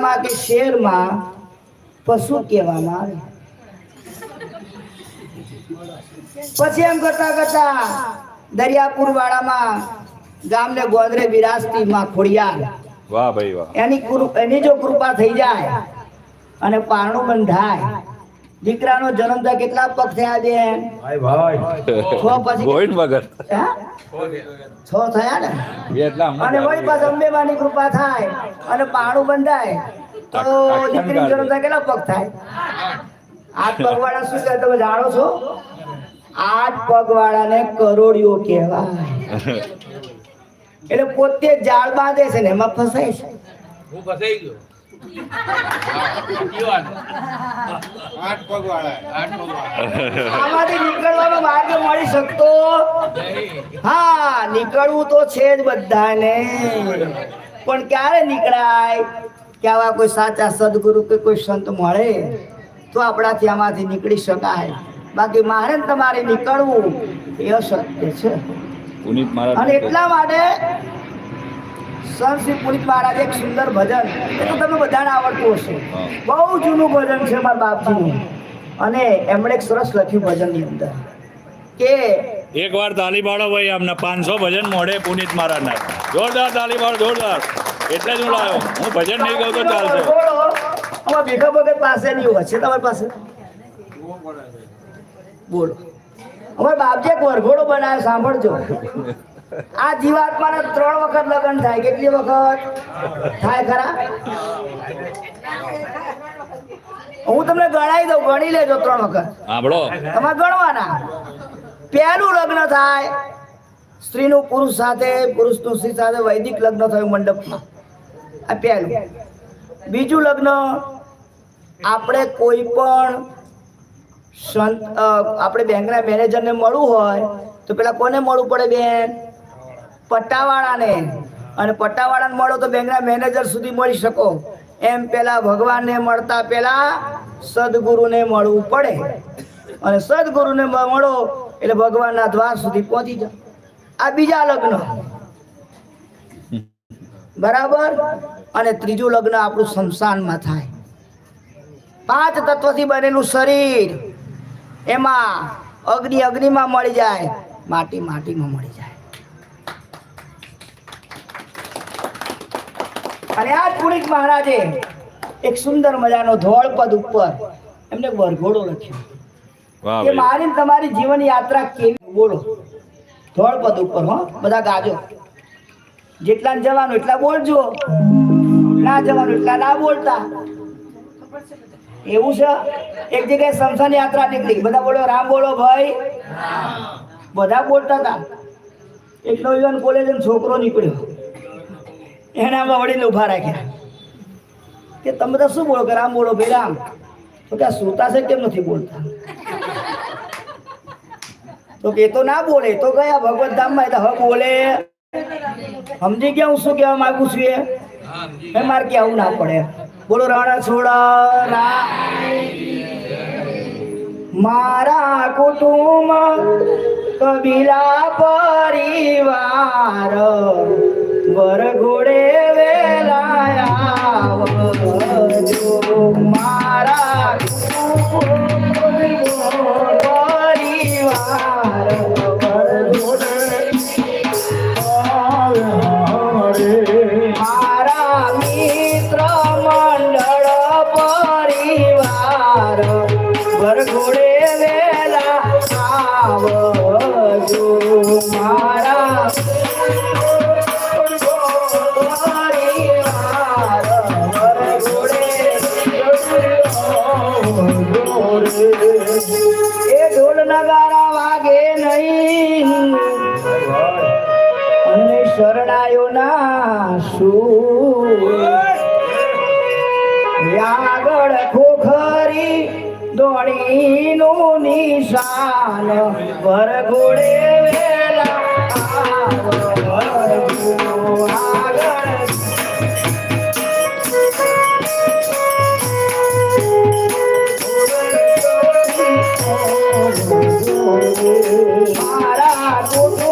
વાડામાં કે શહેરમાં પશુ કહેવામાં આવે. પછી એમ કરતા કરતા દરિયાપુર વાળામાં ગામને ગોંદરે વિરાસતી માં ખોડિયાર. વાહ ભાઈ વાહ. એની એની જો કૃપા થઈ જાય અને પારણું બંધાય દીકરાનો જન્મ થાય કેટલા પગ થયા છે છ પછી ભગત છ થયા ને? અને વળી પાછ અંબેમાની કૃપા થાય અને પાણું બંધાય. તો દીકરી જન્મ થાય કેટલા પગ થાય? આઠ પગવાળા શું કહે તમે જાણો છો? આઠ પગવાળાને કરોડિયો કહેવાય. એટલે પોતે જાળ બાંધે છે ને એમાં ફસાય છે. હું ફસાઈ ગયો. આઠ પગ વાળા આઠ પગ આમાંથી નીકળવાનો માર્ગ મળી શકતો હા નીકળવું તો છે જ બધાને. પણ ક્યારે નીકળાય? કે આવા કોઈ સાચા સદગુરુ કે કોઈ સંત મળે તો આપણાથી આમાંથી નીકળી શકાય. બાકી મારે તમારે નીકળવું એ અશક્ય છે. અને એટલા માટે સંત શ્રી પુનિત મહારાજ એક સુંદર ભજન. એ તો તમે બધાને આવડતું હશે. બહુ જૂનું ભજન છે મારા બાપજીનું. અને એમણે એક સરસ લખ્યું ભજનની અંદર કે એક વાર તાલી પાડો ભાઈ આમના પાંચસો ભજન મોઢે પુનિત મહારાજના. જોરદાર તાલી પાડો જોરદાર. એટલે જ હું લાવ્યો હું ભજન નહીં ગયો તો ચાલશે. અમારા ભેગા ભગત પાસે નહીં હોય. છે તમારી પાસે? બોલો. અમારા બાપજી એક વરઘોડો બનાવ્યો સાંભળજો. આ જીવાત્માના ત્રણ વખત લગ્ન થાય. કેટલી વખત? થાય ખરા? હું તમને ગણાવી દઉં ગણી લેજો ત્રણ વખત. સાંભળો. તમારે ગણવાના. પહેલું લગ્ન થાય સ્ત્રીનું પુરુષ સાથે પુરુષનું સ્ત્રી સાથે વૈદિક લગ્ન થયું મંડપમાં. આ પહેલું. બીજું લગ્ન આપણે કોઈ પણ સંત આપણે બેંકના મેનેજરને મળવું હોય તો પેલા કોને મળવું પડે બેન? પટ્ટાવાળાને અને પટ્ટાવાળાને મળો તો બેંકના મેનેજર સુધી મળી શકો. એમ પેલા ભગવાનને મળતા પેલા સદગુરુને મળવું પડે. અને સદગુરુને મળો એટલે ભગવાનના દ્વાર સુધી પહોંચી જાઓ. આ બીજા લગ્ન. બરાબર? અને ત્રીજું લગ્ન આપણું શમશાનમાં થાય. પાંચ તત્વથી બનેલું શરીર. એમાં અગ્નિ, અગ્નિમાં મળી જાય માટી માટીમાં મળી જાય. અને આ પુણિત મહારાજે એક સુંદર મજાનો ધોળ પદ ઉપર એમને વરઘોડો લખ્યો. કે મારી ને તમારી જીવન યાત્રા કેવી? બોલો. ધોળ પદ ઉપર હો. બધા ગાજો. જેટલા જવાનું એટલા બોલજો. ના જવાનું એટલા ના બોલતા. એવું છે? એક જગ્યાએ સમસાન યાત્રા નીકળી. બધા બોલો રામ બોલો ભાઈ. બધા બોલતા હતા. એક નવયુવાન કોલેજ છોકરો નીકળ્યો. એને આમાં વડીને ઊભા રાખ્યા. કે તમે બધા શું બોલો? કે રામ બોલો ભાઈ, રામ. તો કે શ્રોતા છે, કેમ નથી બોલતા? તો કે તો ના બોલે તો ગયા ભગવત ધામમાં એટલે હવે બોલે. સમજી ગયા હું શું કહેવા માંગુ છું એ? એ મારે કે આવું ના પડે. બોલો, રાણા છોડા રા મારા કુટુંબ, કબીલા પરિવાર. વરઘોડે વેલાયા આવજો મારા વરઘોડે વેલા આવજો મારા એ ઢોલ નગારા વાગે નહીં. અને શરણાયો ના આગળ ખોખરી દોડીનું નિશાન. વરઘોડે વેલા મારા કુટુંબ